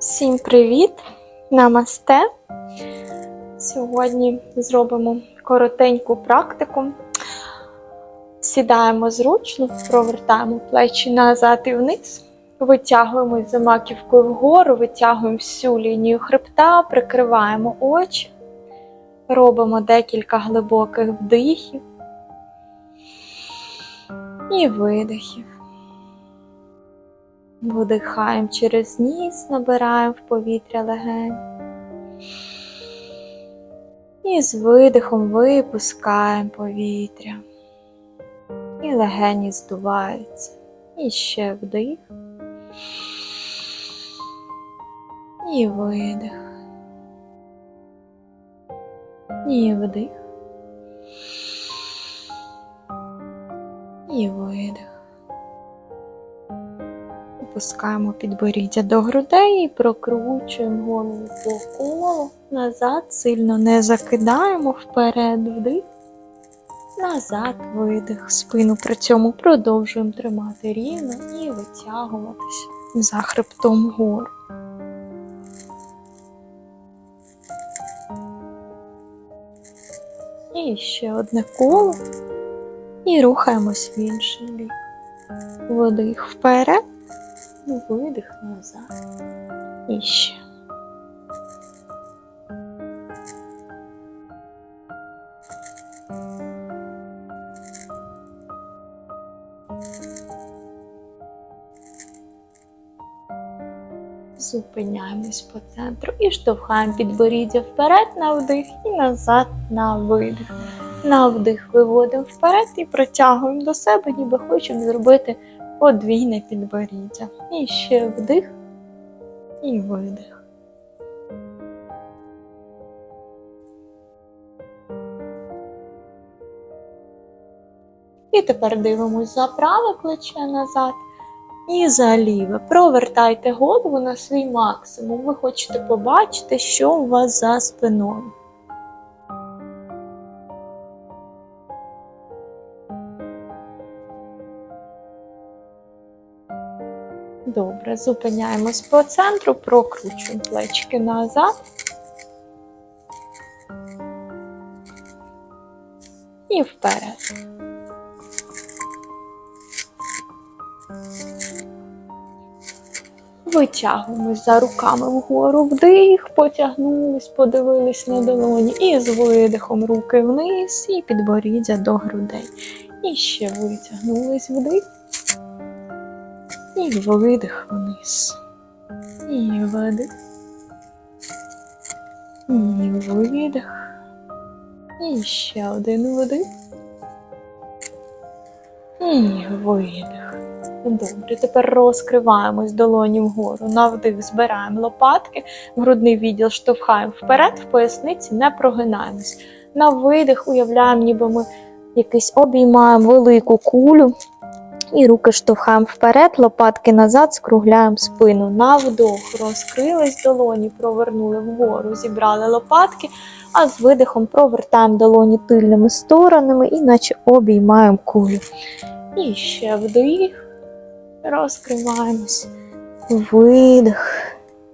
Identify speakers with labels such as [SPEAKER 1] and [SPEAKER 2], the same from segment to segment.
[SPEAKER 1] Всім привіт! Намасте! Сьогодні зробимо коротеньку практику. Сідаємо зручно, провертаємо плечі назад і вниз, витягуємось за маківкою вгору, витягуємо всю лінію хребта, прикриваємо очі, робимо декілька глибоких вдихів і видихів. Видихаємо через ніс, набираємо в повітря легень. І з видихом випускаємо повітря. І легені здуваються. І ще вдих. І видих. І вдих. І видих. Опускаємо підборіддя до грудей і прокручуємо голову по колу. Назад сильно не закидаємо вперед вдих. Назад видих. Спину при цьому продовжуємо тримати рівно і витягуватися за хребтом вгору. І ще одне коло. І рухаємось в інший бік. Вдих вперед. Видих назад. І. Зупиняємось по центру і штовхаємо підборіддя вперед на вдих і назад на видих. На вдих виводимо вперед і протягуємо до себе, ніби хочемо зробити подвійне підборіддя. І ще вдих і видих. І тепер дивимось за праве плече назад і за ліве. Провертайте голову на свій максимум. Ви хочете побачити, що у вас за спиною. Добре, зупиняємось по центру, прокручуємо плечки назад. І вперед. Витягуємось за руками вгору вдих, потягнулись, подивились на долоні. І з видихом руки вниз і підборіддя до грудей. І ще витягнулись вдих. І видих вниз. І видих. І видих. І ще один видих. І видих. Добре, тепер розкриваємось долоні вгору. На вдих збираємо лопатки, грудний відділ штовхаємо вперед, в поясниці не прогинаємось. На видих уявляємо, ніби ми якийсь обіймаємо велику кулю. І руки штовхаємо вперед, лопатки назад, скругляємо спину. На вдох розкрились долоні, провернули вгору, зібрали лопатки, а з видихом провертаємо долоні тильними сторонами, і наче обіймаємо кулю. І ще вдих, розкриваємось. Видих,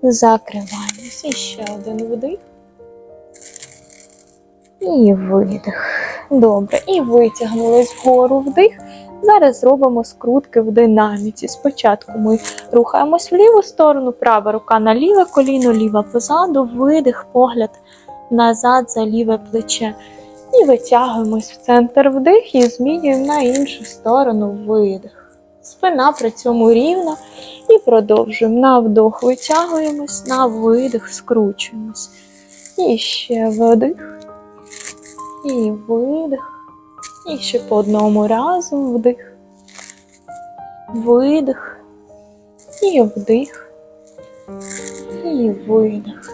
[SPEAKER 1] закриваємось. І ще один вдих. І видих. Добре. І витягнулись вгору вдих. Зараз зробимо скрутки в динаміці. Спочатку ми рухаємось в ліву сторону, права рука на ліве коліно, ліва позаду, видих, погляд назад за ліве плече. І витягуємось в центр вдих і змінюємо на іншу сторону видих. Спина при цьому рівна. І продовжуємо. На вдох витягуємось, на видих скручуємось. І ще вдих. І видих. І ще по одному разу вдих, видих, і вдих, і видих.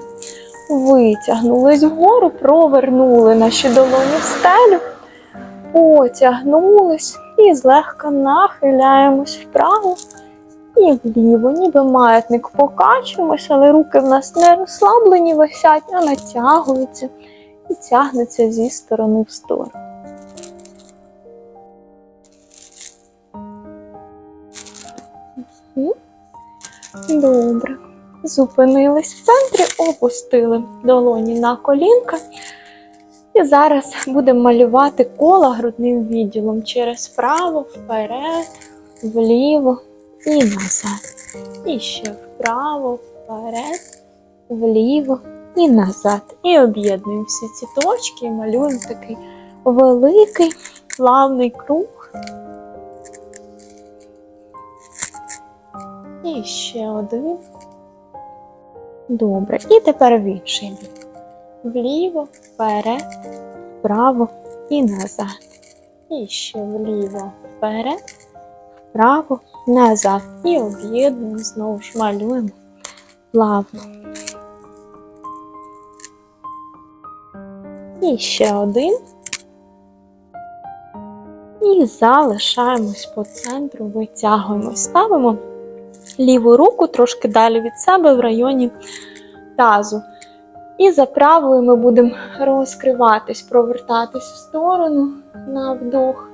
[SPEAKER 1] Витягнулись вгору, провернули наші долоні в стелю, потягнулись і злегка нахиляємось вправо і вліво. Ніби маятник покачуємось, але руки в нас не розслаблені, висять, а натягуються і тягнуться зі сторони в сторону. Добре. Зупинились в центрі, опустили долоні на колінка. І зараз будемо малювати кола грудним відділом через право, вперед, вліво і назад. І ще вправо, вперед, вліво і назад. І об'єднуємо всі ці точки і малюємо такий великий плавний круг. І ще один. Добре. І тепер в інший бік. Вліво, вперед, вправо і назад. І ще вліво, вперед, вправо, назад. І об'єднуємо, знову ж малюємо плавно. І ще один. І залишаємось по центру, витягуємо, ставимо ліву руку трошки далі від себе в районі тазу. І за правою ми будемо розкриватись, провертатись в сторону на вдох,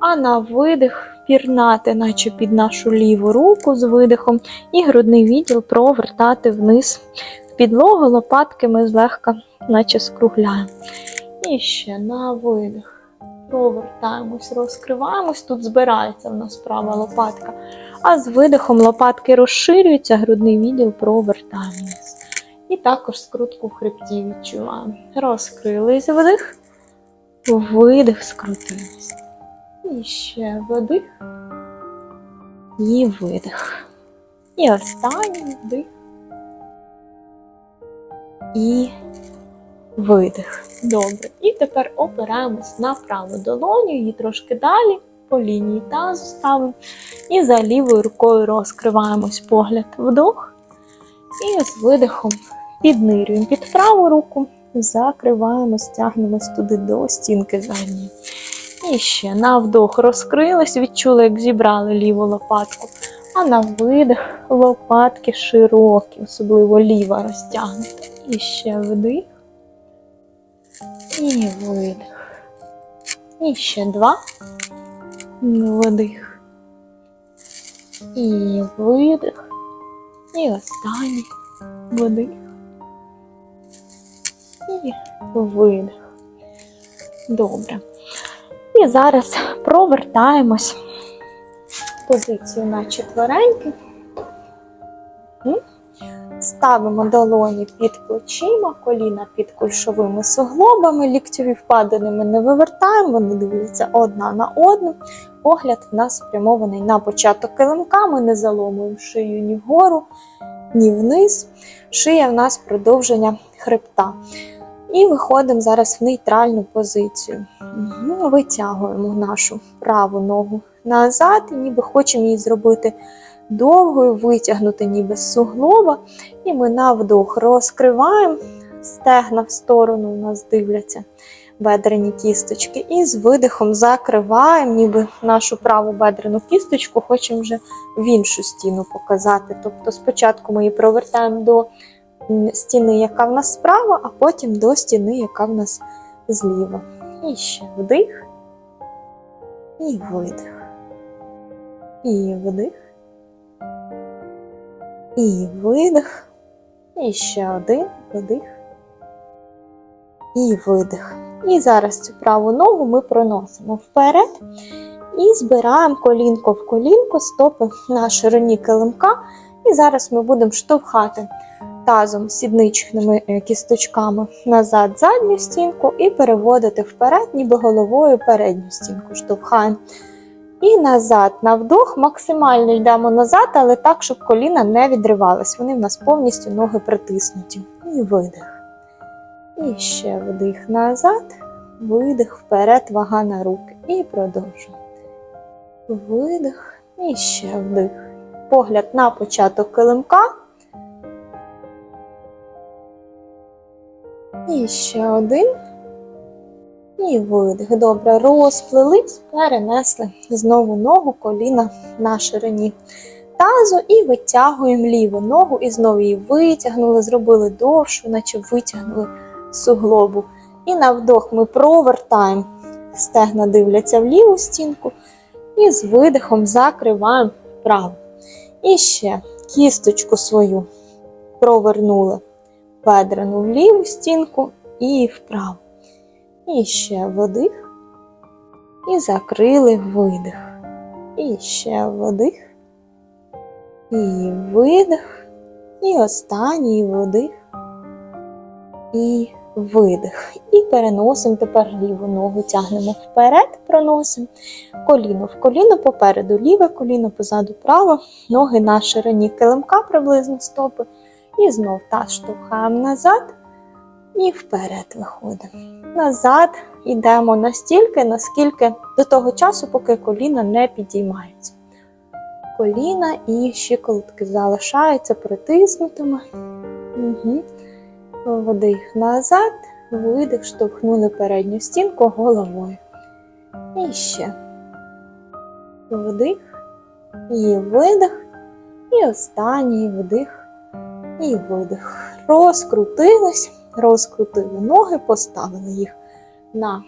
[SPEAKER 1] а на видих пірнати, наче під нашу ліву руку з видихом, і грудний відділ провертати вниз в підлогу, лопатки ми злегка, наче скругляємо. І ще на видих. Провертаємось, розкриваємось. Тут збирається в нас права лопатка. А з видихом лопатки розширюються, грудний відділ провертаємось. І також скрутку в хребті відчуваємо. Розкрились вдих, видих, скрутились. І ще вдих і видих. І останній вдих. І видих. Добре. І тепер опираємось на праву долоню, її трошки далі, по лінії тазу ставимо. І за лівою рукою розкриваємось погляд вдох. І з видихом піднирюємо під праву руку, закриваємось, тягнемось туди до стінки задньої. І ще на вдох розкрились, відчули, як зібрали ліву лопатку. А на видих лопатки широкі, особливо ліва розтягнута. І ще вдих. І видих. І ще два. Вдих. І видих. І останній вдих. І видих. Добре. І зараз провертаємось в позицію на четвереньки. Ставимо долоні під плечима, коліна під кульшовими суглобами, ліктьові впадинами не вивертаємо, вони дивляться одна на одну. Погляд в нас спрямований на початок килимка, ми не заломуємо шию ні вгору, ні вниз. Шия в нас продовження хребта. І виходимо зараз в нейтральну позицію. Витягуємо нашу праву ногу назад, ніби хочемо її зробити довгою, витягнути ніби з суглоба. І ми на вдох розкриваємо стегна в сторону, у нас дивляться бедрені кісточки. І з видихом закриваємо, ніби нашу праву бедрену кісточку, хочемо вже в іншу стіну показати. Тобто спочатку ми її провертаємо до стіни, яка в нас справа, а потім до стіни, яка в нас зліва. І ще вдих. І видих. І вдих. І видих. І ще один вдих. І видих. І зараз цю праву ногу ми проносимо вперед і збираємо колінко в колінко, стопи на ширині килимка. І зараз ми будемо штовхати тазом сідничними е, кісточками назад задню стінку і переводити вперед, ніби головою передню стінку штовхаємо. І назад на вдох максимально йдемо назад, але так, щоб коліна не відривались. Вони в нас повністю ноги притиснуті. І видих. І ще вдих назад, видих вперед, вага на руки. І продовжуємо. Видих. І ще вдих. Погляд на початок килимка. І ще один. І видих. Добре, розплились, перенесли знову ногу, коліна на ширині тазу і витягуємо ліву ногу, і знову її витягнули, зробили довшу, наче витягнули суглобу. І на вдох ми провертаємо, стегна дивляться в ліву стінку, і з видихом закриваємо праву. І ще кісточку свою провернули бедрену в ліву стінку і вправо. І ще вдих. І закрили видих. І ще вдих. І видих. І останній вдих. І видих. І переносимо тепер ліву ногу, тягнемо вперед, проносимо. Коліно в коліно попереду, ліве коліно, позаду право, ноги на ширині килимка приблизно стопи. І знов таз штовхаємо назад і вперед виходимо. Назад йдемо настільки, наскільки до того часу, поки коліна не підіймаються. Коліна і щиколотки залишаються притиснутими. Угу. Вдих назад, видих, штовхнули передню стінку головою. І ще вдих, і видих, і останній вдих, і видих. Розкрутились, розкрутили ноги, поставили їх на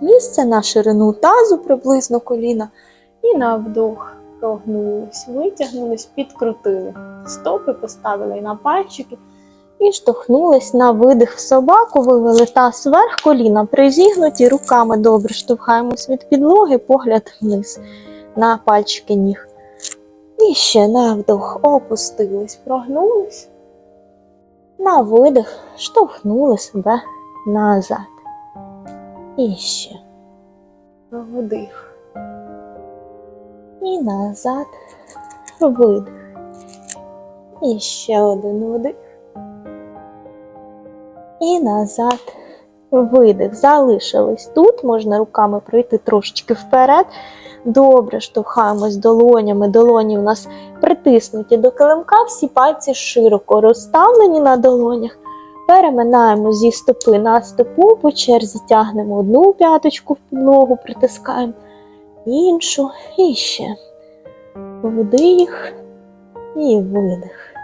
[SPEAKER 1] місце, на ширину тазу, приблизно коліна, і на вдох прогнулись, витягнулись, підкрутили. Стопи поставили на пальчики. І штовхнулись на видих в собаку, вивели таз вверх, коліна призігнуті, руками добре штовхаємось від підлоги, погляд вниз на пальчики ніг. І ще на вдох опустились, прогнулись. На видих штовхнули себе назад. І ще вдих. І назад видих. І ще один вдих. І назад видих. Залишились тут. Можна руками пройти трошечки вперед. Добре, штовхаємось долонями. Долоні у нас притиснуті до килимка, всі пальці широко розставлені на долонях. Переминаємо зі стопи на стопу, по черзі тягнемо одну п'яточку в підлогу, притискаємо іншу і ще вдих і видих.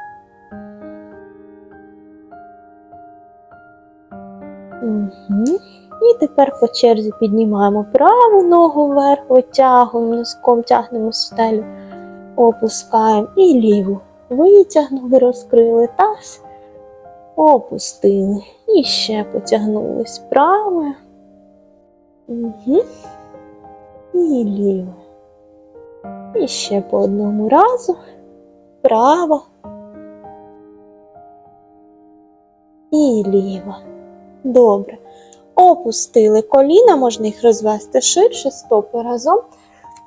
[SPEAKER 1] Угу. І тепер по черзі піднімаємо праву ногу вверх, витягуємо носком, тягнемо стелю, опускаємо і ліву. Витягнули, розкрили таз, опустили. І ще потягнулись правою. Угу. І ліво. І ще по одному разу. Право. І ліво. Добре. Опустили коліна, можна їх розвести ширше, стопи разом.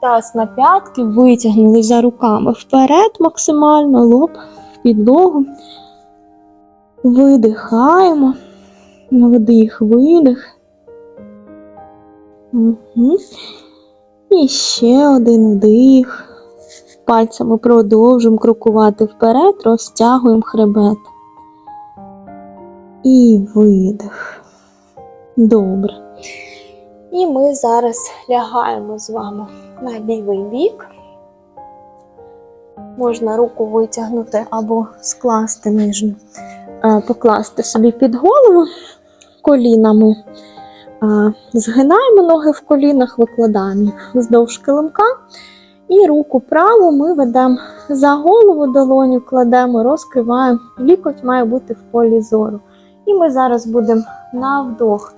[SPEAKER 1] Таз на п'ятки, витягнули за руками вперед максимально, лоб в підлогу. Видихаємо. Вдих, видих. Угу. І ще один вдих. Пальцями продовжуємо крокувати вперед, розтягуємо хребет. І видих. Добре. І ми зараз лягаємо з вами на лівий бік. Можна руку витягнути або скласти нижню, Е, покласти собі під голову колінами. Е, Згинаємо ноги в колінах, викладаємо їх вздовж килимка. І руку праву ми ведемо за голову долоню, кладемо, розкриваємо. Лікоть має бути в полі зору. І ми зараз будемо на вдох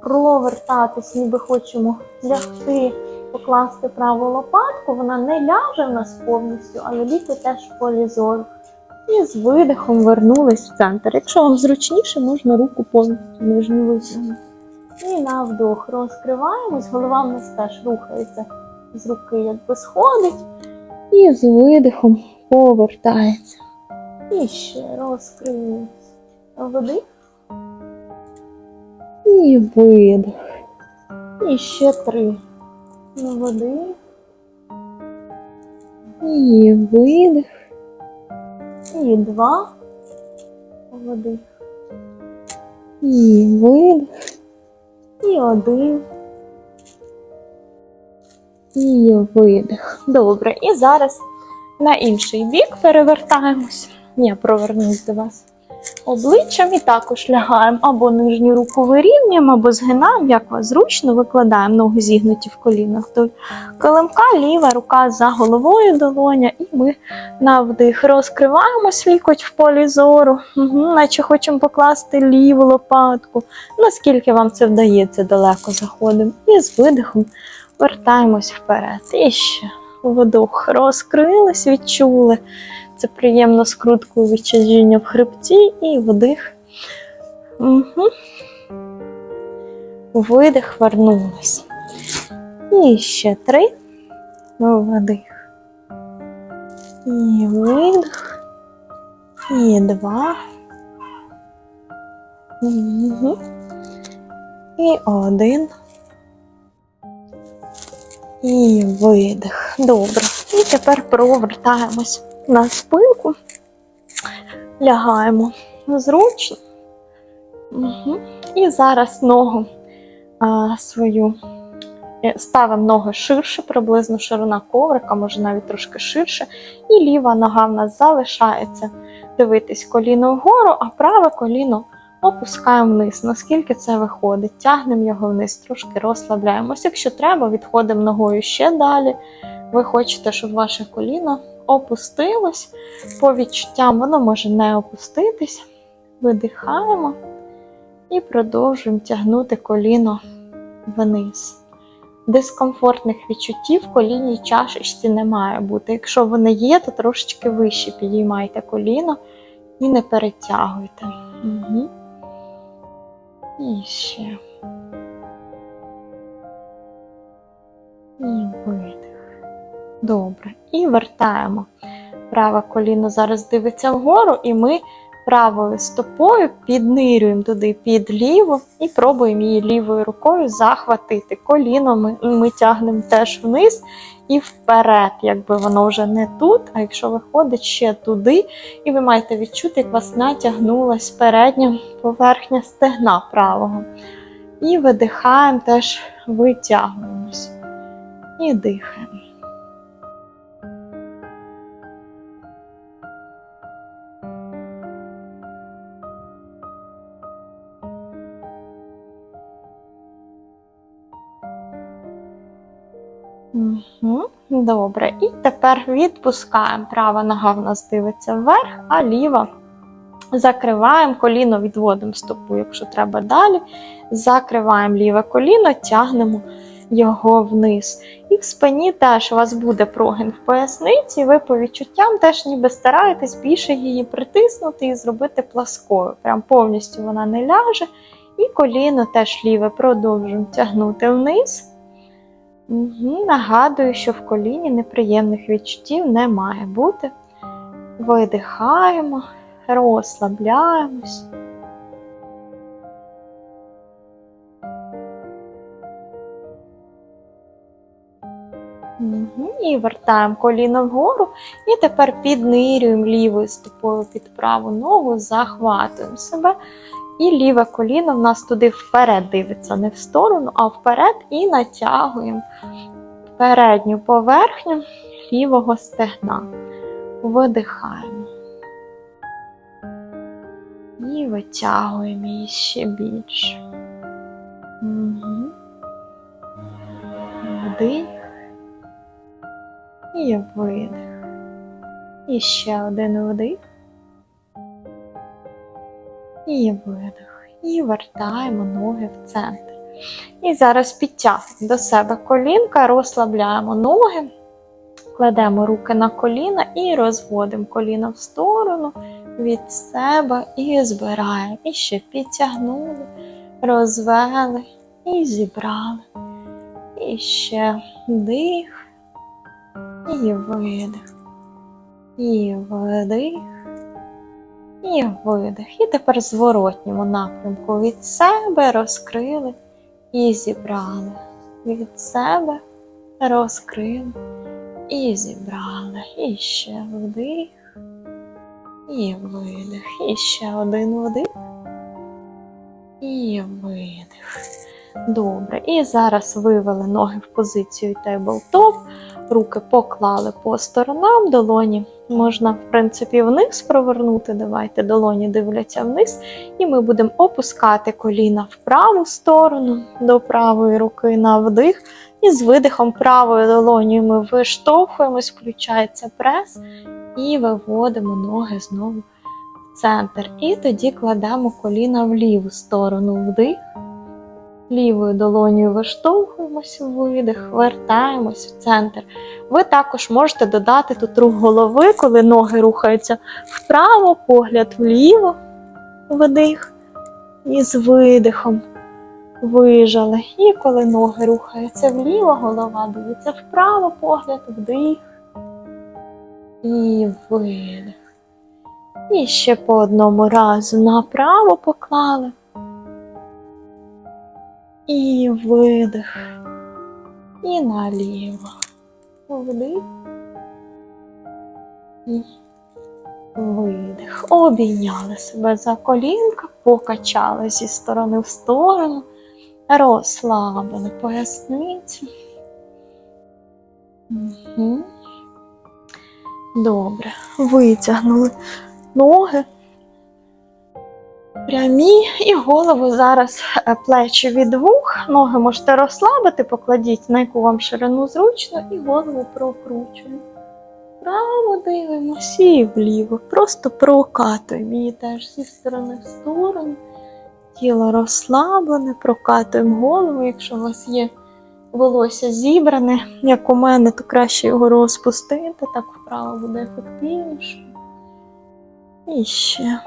[SPEAKER 1] провертатись, ніби хочемо лягти, покласти праву лопатку. Вона не ляже в нас повністю, але лікоть теж в полі зору. І з видихом вернулись в центр. Якщо вам зручніше, можна руку повністю нижню витягнути. І на вдох розкриваємось, голова в нас теж рухається з руки, якби сходить. І з видихом повертається. І ще розкриємось. Вдих. І видих. І ще три. Вдих. І видих. І два. Вдих. І видих. І один. І видих. Добре. І зараз на інший бік перевертаємось. Я провернусь до вас. Обличчям і також лягаємо або нижню руку вирівнюємо, або згинаємо, як вас зручно, викладаємо ноги зігнуті в колінах вдоль килимка, ліва рука за головою долоня, і ми на вдих розкриваємось лікоть в полі зору, наче хочемо покласти ліву лопатку. Наскільки вам це вдається, далеко заходимо. І з видихом вертаємось вперед. І ще вдох розкрились, відчули. Це приємно скруткою відчажіння в хребті і вдих. Угу. Видих, вернулись. І ще три. Вдих. І видих. І два. Угу. І один. І видих. Добре. І тепер провертаємось на спинку. Лягаємо зручно. Угу. І зараз ногу а, свою е, ставимо ноги ширше, приблизно ширина коврика, може навіть трошки ширше. І ліва нога в нас залишається дивитись коліно вгору, а праве коліно опускаємо вниз. Наскільки це виходить? Тягнемо його вниз, трошки розслабляємося. Якщо треба, відходимо ногою ще далі. Ви хочете, щоб ваше коліно опустилось. По відчуттям воно може не опуститись. Видихаємо і продовжуємо тягнути коліно вниз. Дискомфортних відчуттів в колінній чашечці не має бути. Якщо вони є, то трошечки вище підіймайте коліно і не перетягуйте. Угу. І ще. Добре. І вертаємо. Праве коліно зараз дивиться вгору, і ми правою стопою піднирюємо туди під ліву і пробуємо її лівою рукою захватити. Коліно ми, ми тягнемо теж вниз і вперед, якби воно вже не тут, а якщо виходить ще туди, і ви маєте відчути, як вас натягнулась передня поверхня стегна правого. І видихаємо, теж витягуємось. І дихаємо. Добре. І тепер відпускаємо. Права нога в нас дивиться вверх, а ліва закриваємо коліно, відводимо стопу, якщо треба далі. Закриваємо ліве коліно, тягнемо його вниз. І в спині теж у вас буде прогин в поясниці, ви по відчуттям теж ніби стараєтесь більше її притиснути і зробити пласкою. Прям повністю вона не ляже. І коліно теж ліве продовжуємо тягнути вниз. Угу. Нагадую, що в коліні неприємних відчуттів не має бути. Видихаємо, розслабляємось. І вертаємо коліно вгору. І тепер піднирюємо лівою стопою під праву ногу, захватуємо себе. І ліве коліно в нас туди вперед дивиться, не в сторону, а вперед і натягуємо передню поверхню лівого стегна. Видихаємо. І витягуємо її ще більше. Угу. Вдих. І видих. І ще один вдих. І видих. І вертаємо ноги в центр. І зараз підтягуємо до себе колінка, розслабляємо ноги, кладемо руки на коліна і розводимо коліна в сторону від себе і збираємо. І ще підтягнули, розвели і зібрали. І ще вдих, і видих, і вдих. І видих. І тепер зворотньому напрямку від себе розкрили і зібрали. Від себе розкрили і зібрали. І ще вдих. І видих. І ще один вдих. І видих. Добре. І зараз вивели ноги в позицію тейблтоп. Руки поклали по сторонам, долоні можна, в принципі, вниз провернути. Давайте долоні дивляться вниз. І ми будемо опускати коліна в праву сторону до правої руки на вдих. І з видихом правою долонію ми виштовхуємось, включається прес і виводимо ноги знову в центр. І тоді кладемо коліна в ліву сторону вдих. Лівою долонею виштовхуємось, видих, вертаємось в центр. Ви також можете додати тут рух голови, коли ноги рухаються вправо, погляд вліво, вдих. І з видихом вижали. І коли ноги рухаються вліво, голова дивиться вправо, погляд, вдих. І видих. І ще по одному разу направо поклали. І видих. І наліво. Вдих. І видих. Обійняли себе за колінка, покачали зі сторони в сторону, розслабили поясницю. Угу. Добре. Витягнули ноги. Прямі і голову зараз е, плечі від вух. Ноги можете розслабити, покладіть на яку вам ширину зручно, і голову прокручуємо. Право дивимося і вліво. Просто прокатуємо її теж зі сторони в сторону. Тіло розслаблене, прокатуємо голову. Якщо у вас є волосся зібране, як у мене, то краще його розпустити, так вправо буде ефективніше. І ще.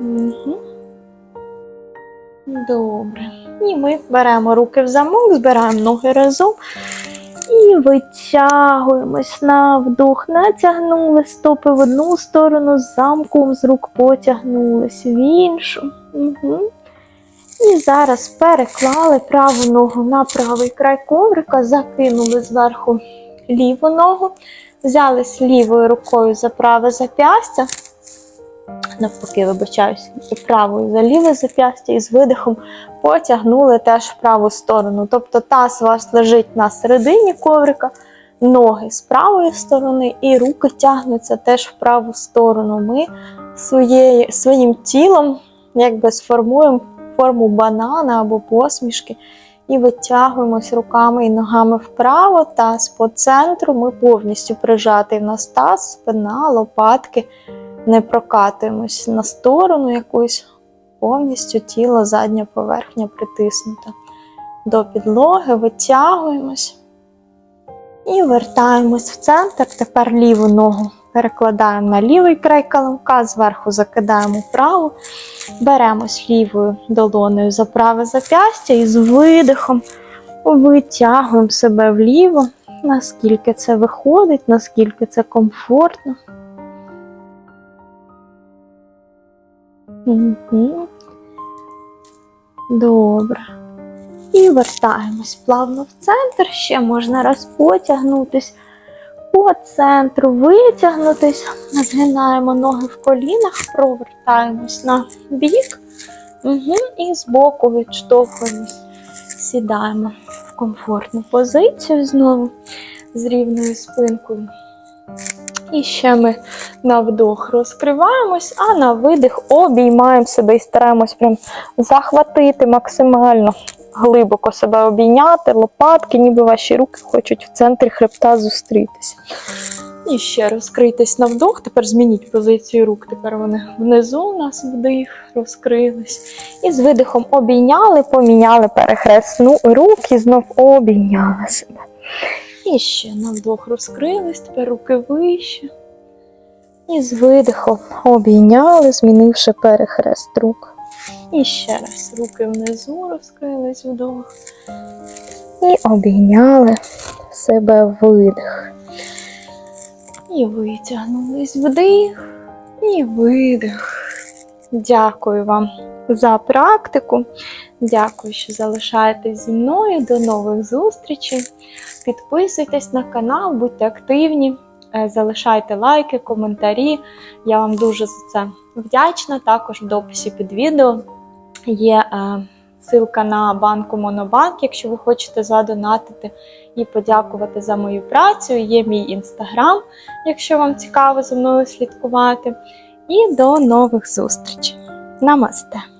[SPEAKER 1] Угу. Добре. І ми беремо руки в замок, збираємо ноги разом і витягуємось на вдох. Натягнули стопи в одну сторону, замком з рук потягнулись в іншу. Угу. І зараз переклали праву ногу на правий край коврика, закинули зверху ліву ногу, взялись лівою рукою за праве зап'ястя навпаки, вибачаюсь, правою за ліве зап'ястя і з видихом потягнули теж в праву сторону. Тобто таз у вас лежить на середині коврика, ноги з правої сторони, і руки тягнуться теж в праву сторону. Ми своєю, своїм тілом якби сформуємо форму банана або посмішки. І витягуємось руками і ногами вправо, таз по центру. Ми повністю прижатий в нас таз, спина, лопатки не прокатуємось на сторону якусь, повністю тіло, задня поверхня притиснута до підлоги, витягуємось і вертаємось в центр. Тепер ліву ногу перекладаємо на лівий край калимка, зверху закидаємо праву, беремось лівою долоною за праве зап'ястя і з видихом витягуємо себе вліво, наскільки це виходить, наскільки це комфортно. Угу. Добре. І вертаємось плавно в центр. Ще можна раз потягнутись по центру, витягнутись, згинаємо ноги в колінах, провертаємось на бік. Угу. І збоку відштовхуємось, сідаємо в комфортну позицію знову з рівною спинкою. І ще ми на вдох розкриваємось, а на видих обіймаємо себе і стараємось прям захватити максимально глибоко себе обійняти, лопатки, ніби ваші руки хочуть в центрі хребта зустрітися. І ще розкрийтесь на вдох, тепер змініть позицію рук. Тепер вони внизу у нас вдих, розкрились. І з видихом обійняли, поміняли перехресну руки, знов обійняли себе. І ще на вдох розкрились, тепер руки вище. І з видихом обійняли, змінивши перехрест рук. І ще раз руки внизу розкрились вдох. І обійняли себе видих. І витягнулись вдих і видих. Дякую вам за практику. Дякую, що залишаєтесь зі мною. До нових зустрічей. Підписуйтесь на канал, будьте активні, е, залишайте лайки, коментарі. Я вам дуже за це вдячна. Також в дописі під відео є е, Ссылка на банку Монобанк, якщо ви хочете задонатити і подякувати за мою працю. Є мій інстаграм, якщо вам цікаво за мною слідкувати. І до нових зустрічей. Намасте!